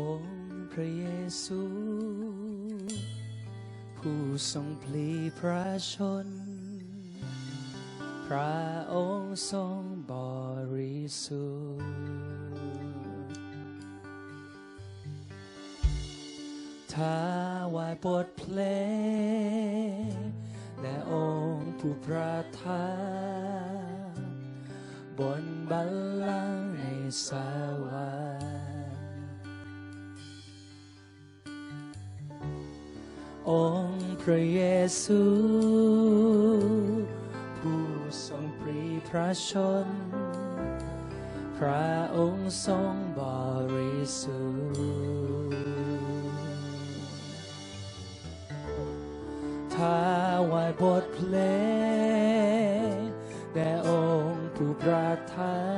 องค์พระเยซู ผู้ทรงพลีพระชน พระองค์ทรงบริสุทธิ์ถาวายบทเพลงแด่องค์ผู้ประทานบนบัลลังก์ในสวรรค์ องค์พระเยซู ผู้ทรงปรีพระชน พระองค์ทรงบริสุทธิ์ถาวายบทเพลงแด่องค์ผู้ประทาน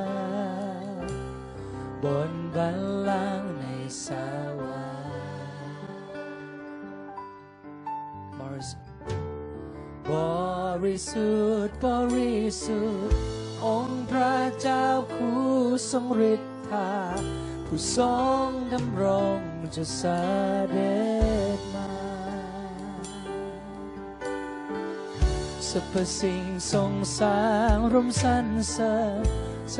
ริสุทธิ์บริสุทธิ์องค์พระเจ้าผู้ทรงฤทธาผู้ทรงดำรงจะเสด็จมาสรรพสิ่งทรงสร้างรวมสรรเสริญแส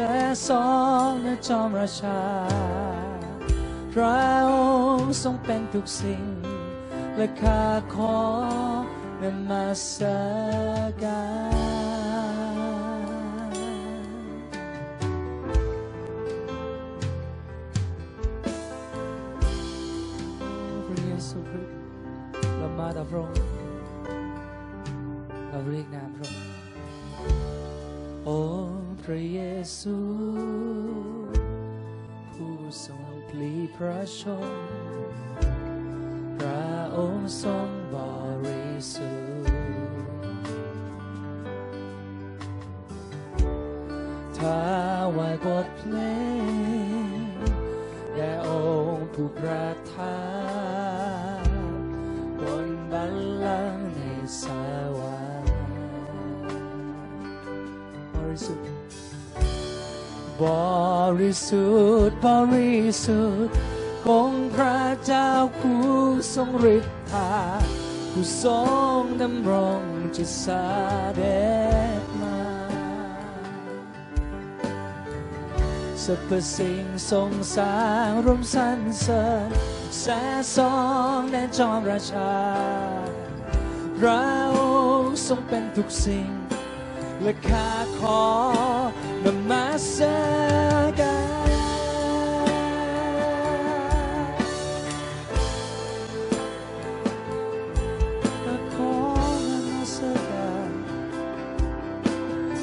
สองนจอมราชา พระองค์ทรงเป็นทุกสิ่งและข้าขอ นมัสการพระเยซูคริสต์เรามาต่อพระองค์เราเรียกนามพระองค์โอ้พระเยซูผู้ทรงพลีพระชนพระ องค์ทรงบริสุทธิ์ถาวายบทเพลงแด่องค์ผู้ประทานบนบัลลังก์ในสวรรค์บริสุทธิ์บริสุทธิ์บริสุทธิ์ องค์พระเจ้าผู้ทรงฤทธาผู้ทรงดำรงจะเด็จมาสรรพสิ่งทรงสร้างรวมสรรเสริญแสสองแดนจอมราชาพระองค์ทรงเป็นทุกสิ่ง และข้าขอนมัสการ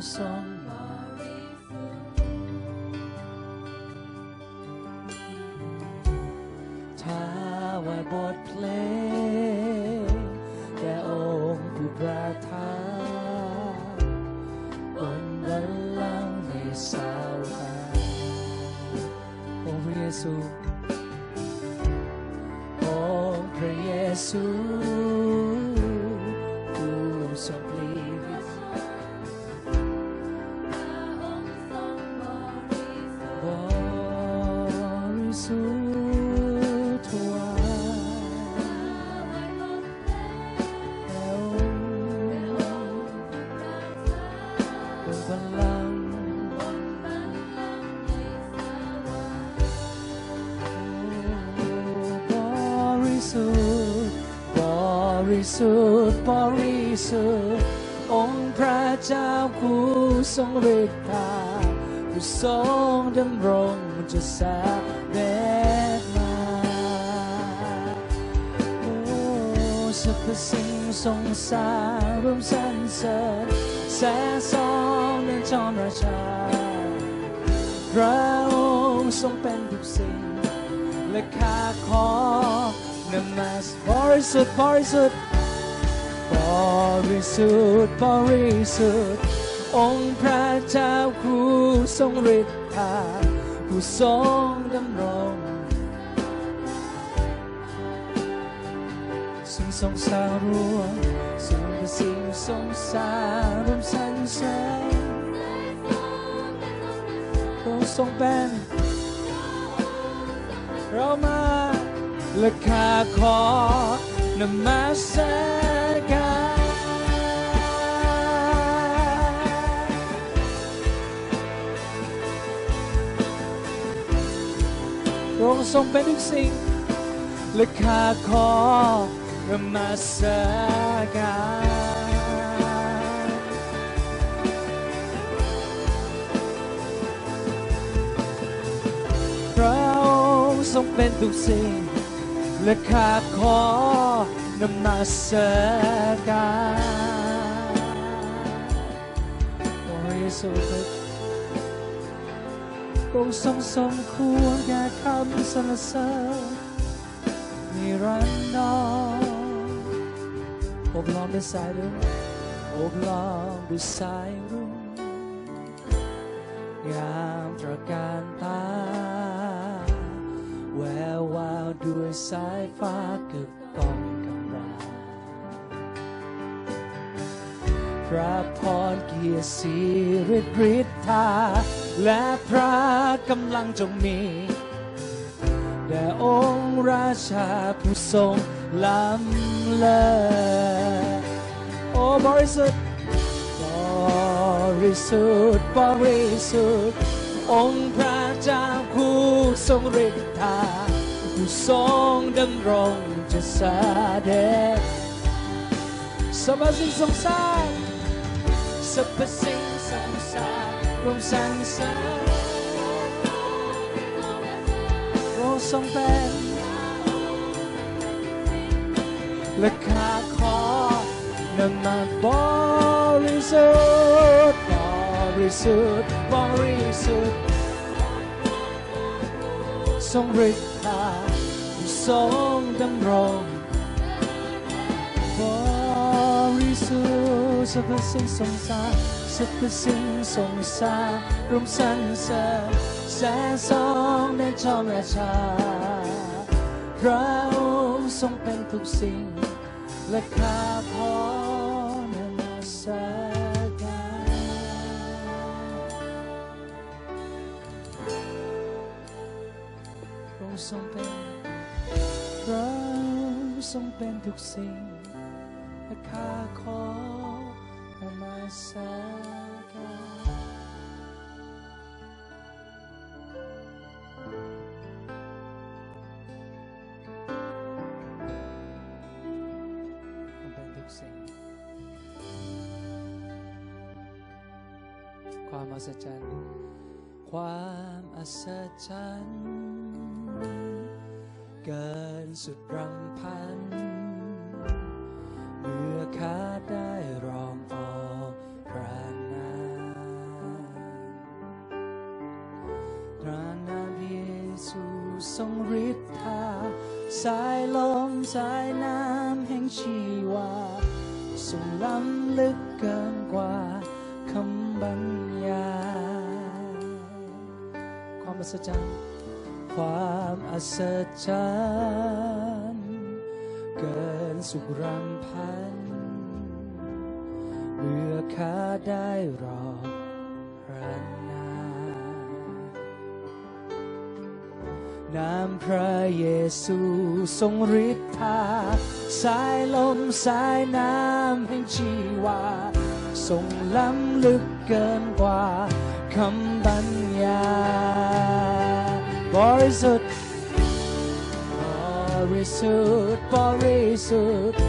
ขอนมัสการองค์พระเยซูองค์พระเยซูผู้ทรงพลีพระชนพระองค์ทรงบริสุทาวาบทเพลงแด่องค์ผู้ประทานบนบัลลังก์ในสวรรค์องค์พระเยซูองค์พระเยซู สุทธิ์บริสุทธิ์องค์พระเจ้าผู้ทรงฤทธาผู้ทรงดำรงจะเสด็จมาโอ้สรรพสิ่งทรงสร้างรวมสรรเสริญแสนสองในจอมราชา พระองค์ทรงเป็นทุกสิ่ง และข้าขอนมัสบริสุทธิ์บริสุทธิ์ ริสุทธิ์บริสุทธิ์องค์พระเจ้าผู้ทรงฤทธาผู้ทรงดำรงสิ่งทรงสร้างรวมสิ่งที่สิ่งทรงสร้างรวมสรรเสริญพระองค์ทรงเป็นเรามาและข้าขอ นมัสการพระองค์ทรงเป็นทุกสิ่ง และข้าขอนมัสการพระองค์ทรงเป็นทุกสิ่ง และข้าขอนมัสการบริสุทธิ์พรงทรงสมควรแก่คำสรรเสริญนิรันดรโอบล้อมด้วยสายรุ้งโอบล้อมด้วยสายรุ้งงามตระการตา ด้วยสายฟ้าเกือบกองกำราพระพรเกียรติสีฤทธิ์ฤทธา และพระกำลังจงมี แด่องค์ราชาผู้ทรงล้ำเลิศโอ้บริสุทธิ์บริสุทธิ์บริสุทธิ์องค์พระเจ้าผู้ทรงฤทธา ผู้ทรงดำรงจะแสดงสรรพสิ่งทรงสางสรรพสิ่งทรงสางรวมสรรเสริญโอ้ทรงเป็นและข้าขอนำมาบริสุทธิ์บริสุทธิ์บริสุทธิ์ ทรงฤทธาทรงดำรงบริสุทธิ์สรรพสิ่งทรงสร้างสรรพสิ่งทรงสร้างรวมสรรเสริญแสนสองในจอมราชาพระองค์ทรงเป็นทุกสิ่งและข้าพอ ทรงเป็นพระองค์ทรงเป็นทุกสิ่งและข้าขอมัสการมันเป็นทุกสิ่งความอัศจรรย์ ความอัศจรรย์ เกินสุดรำพัน เมื่อข้าได้รองออพระนามพระนามเยซูทรงฤทธา สายลมสายน้ำแห่งชีวาทรงล้ำลึกเกินกว่าคำบรรยายความอัศจรรย์ ความอัศจรรย์เกินสุขรำพันเมื่อข้าได้รอพระนามนามพระเยซูทรงฤทธา สายลมสายน้ำแห่งชีวา ทรงล้ำลึกเกินกว่าคำบรรยาย บริสุทธิ์บริสุทธิ์บริสุทธิ์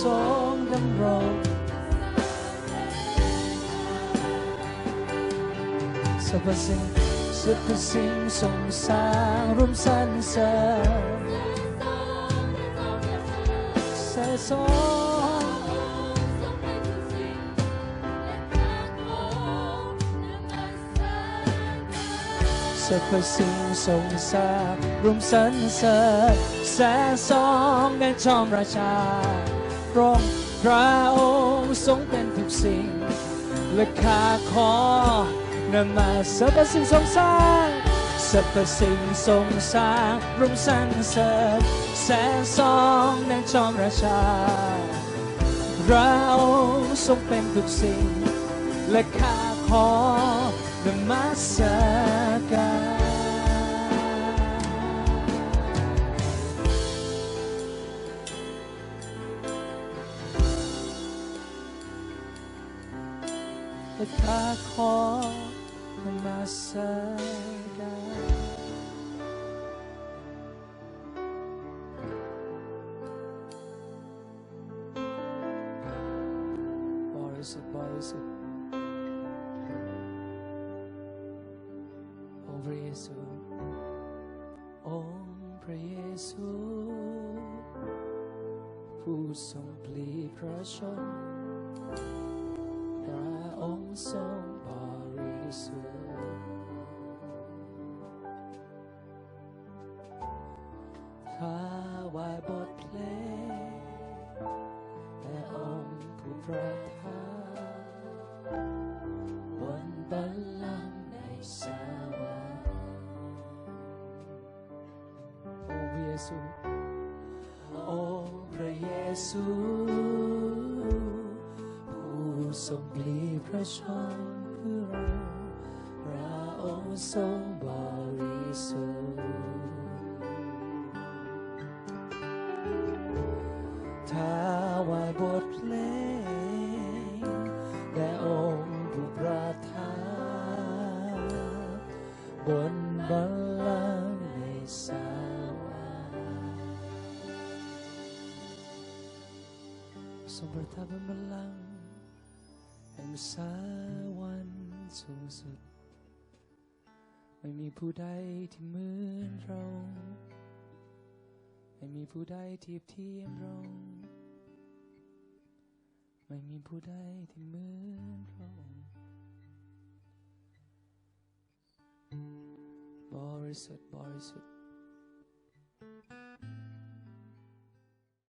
ทรงดำรงสรรพสิ่งสรรพสิ่งทรงสร้างร่วมสรรเสริญแสนสอ รรพสิ่งทรงสร้างรวมสรรเสริญแสนสองในจอมราชาพระองค์พระองค์ทรงเป็นทุกสิ่งและข้าขอนมาสรรพสิ่งทรงสร้างสรรพสิ่งทรงสร้างรวมสรรเสริญแสนสองในจอมราชาเราทรงเป็นทุกสิ่งและข้าขอนมัสร และข้าขอนมัสการ ทรงบริสุทธิ์ถาวายบทเพลงแต่องค์ผู้ประทานบนบัลลังก์ในสวรรค์องค์เยซูองค์พระเยซู ทรงปลีพระชนเพื่อเราพระองค์ทรงบริสุทธิ์ถวายบทเพลงแด่องค์ผู้ประทานบนบัลลังก์ในสวรรค์ทรงประทับบนบัลลังก์ แห่งสวรรค์สูงสุด ไม่มีผู้ใดที่เหมือนเรา ไม่มีผู้ใดเทียบเทียมเรา ไม่มีผู้ใดที่เหมือนเราบริสุทธิ์บริสุทธิ์